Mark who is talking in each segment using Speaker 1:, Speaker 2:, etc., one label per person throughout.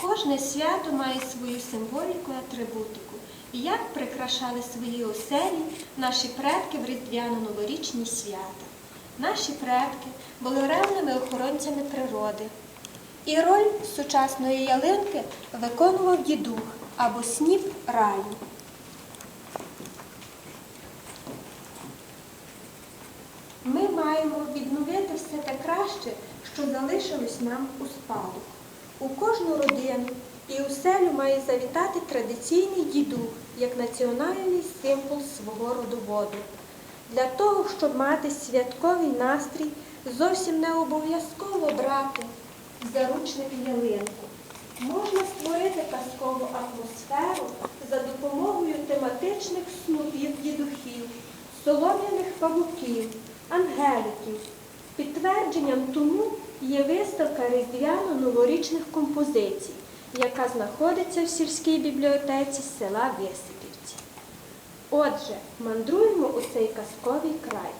Speaker 1: Кожне свято має свою символіку і атрибутику. І як прикрашали свої оселі наші предки в різдвяно-новорічні свята. Наші предки були ревними охоронцями природи. І роль сучасної ялинки виконував дідух або сніп раю. Ми маємо відновити все те краще, що залишилось нам у спадок. У кожну родину і у селю має завітати традиційний дідух як національний символ свого родоводу. Для того, щоб мати святковий настрій, зовсім не обов'язково брати заручник ялинку. Можна створити казкову атмосферу за допомогою тематичних снопів дідухів, солом'яних павуків, ангеликів. Підтвердженням тому є виставка різдвяно-новорічних композицій, яка знаходиться в сільській бібліотеці села Висипівці. Отже, мандруємо у цей казковий край.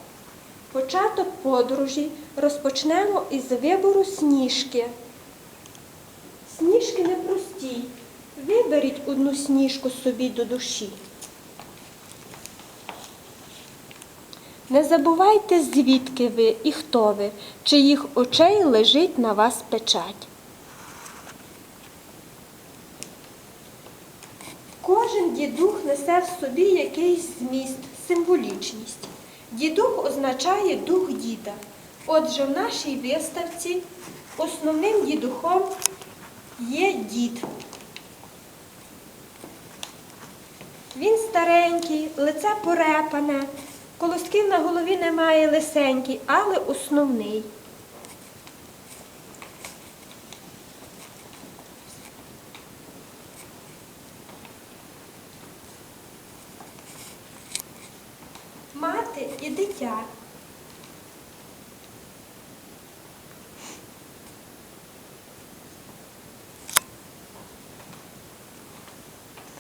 Speaker 1: Початок подорожі розпочнемо із вибору сніжки. Сніжки непрості. Виберіть одну сніжку собі до душі. Не забувайте, звідки ви і хто ви, чиїх очей лежить на вас печать. Кожен дідух несе в собі якийсь зміст, символічність. Дідух означає дух діда. Отже, в нашій виставці основним дідухом є дід. Він старенький, лице порепане, колосків на голові немає лисенький, але основний. Мати і дитя.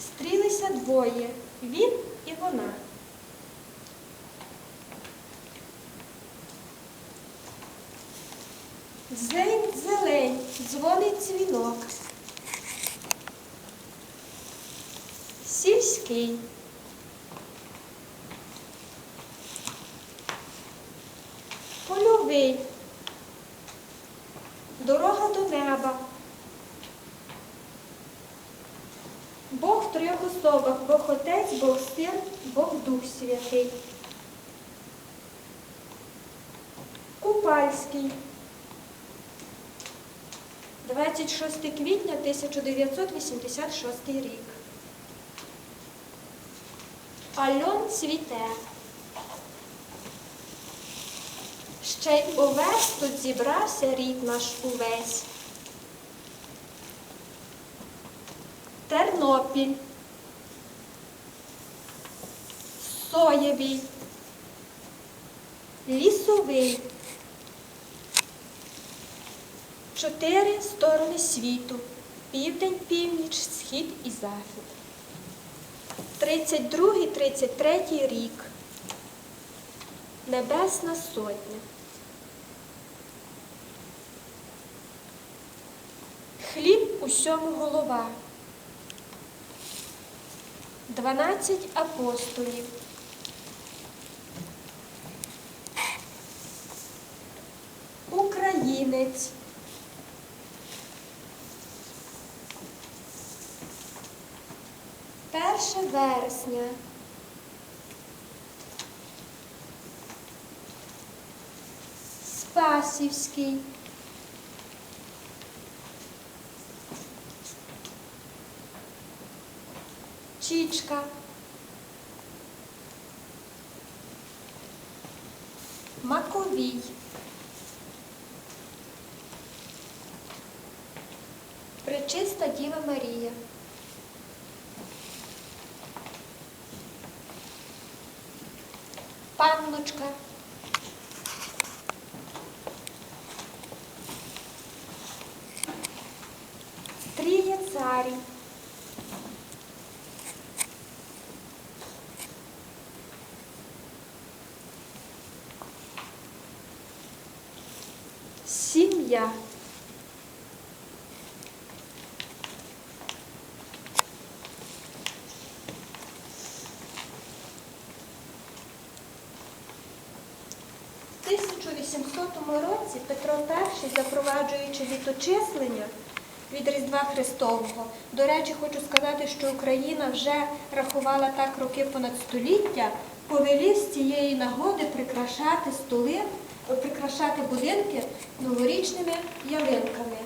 Speaker 1: Стрілися двоє він і вона. Зень зелень, дзвонить дзвінок. Сільський. Польовий. Дорога до неба. Бог в трьох особах, Бог Отець, Бог Син, Бог Дух Святий. Купальський. 26 квітня 1986 рік. Альон цвіте. Ще й овес тут зібрався рід наш увесь. Тернопіль. Соєвий. Лісовий. Чотири сторони світу. Південь, північ, схід і захід. 32-33 рік. Небесна сотня. Хліб усьому голова. Дванадцять апостолів. Вересня. Спасівський. Чічка. Маковій. Пречиста Діва Марія. Панночка. Тріє царі. Сім'я. Році Петро І, запроваджуючи літочислення від Різдва Христового, до речі, хочу сказати, що Україна вже рахувала так роки понад століття, повелів з цієї нагоди прикрашати столи, прикрашати будинки новорічними ялинками.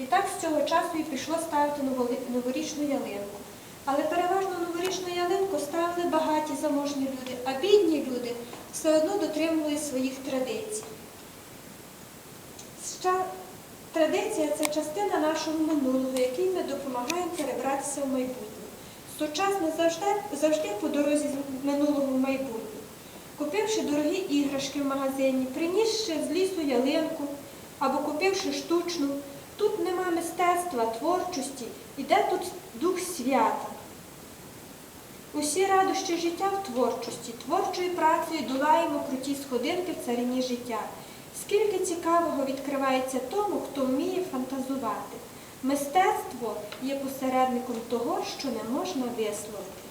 Speaker 1: І так з цього часу і пішло ставити новорічну ялинку. Але переважно новорічну ялинку ставили багаті заможні люди, а бідні люди все одно дотримували своїх традицій. Ща- Традиція це частина нашого минулого, який ми допомагаємо перебратися в майбутнє. Сучасне завжди, завжди по дорозі з минулого в майбутнє. Купивши дорогі іграшки в магазині, принісши з лісу ялинку або купивши штучну, тут нема мистецтва, творчості, іде тут дух свята. Усі радощі життя в творчості, творчою працею долаємо круті сходинки в царині життя. Скільки цікавого відкривається тому, хто вміє фантазувати. Мистецтво є посередником того, що не можна висловити.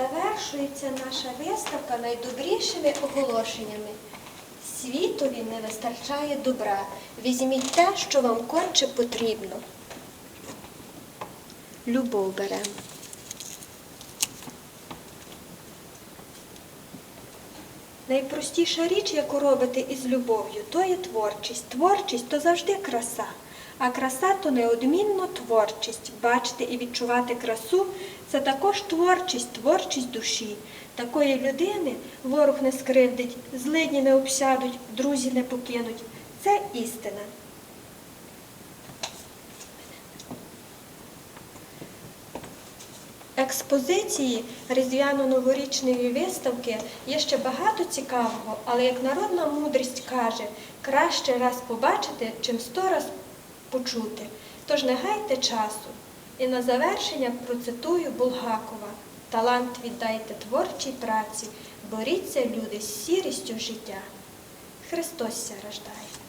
Speaker 1: Завершується наша виставка найдобрішими оголошеннями. Світові не вистачає добра. Візьміть те, що вам конче потрібно. Любов беремо. Найпростіша річ, яку робите із любов'ю, то є творчість. Творчість то завжди краса. А краса то неодмінно творчість. Бачити і відчувати красу це також творчість, творчість душі. Такої людини ворог не скривдить, злидні не обсядуть, друзі не покинуть. Це істина. Експозиції різдвяно-новорічної виставки є ще багато цікавого, але як народна мудрість каже, краще раз побачити, чим сто раз почути. Тож не гайте часу. І на завершення процитую Булгакова. Талант віддайте творчій праці, боріться, люди, з сірістю життя. Христос ся рождає.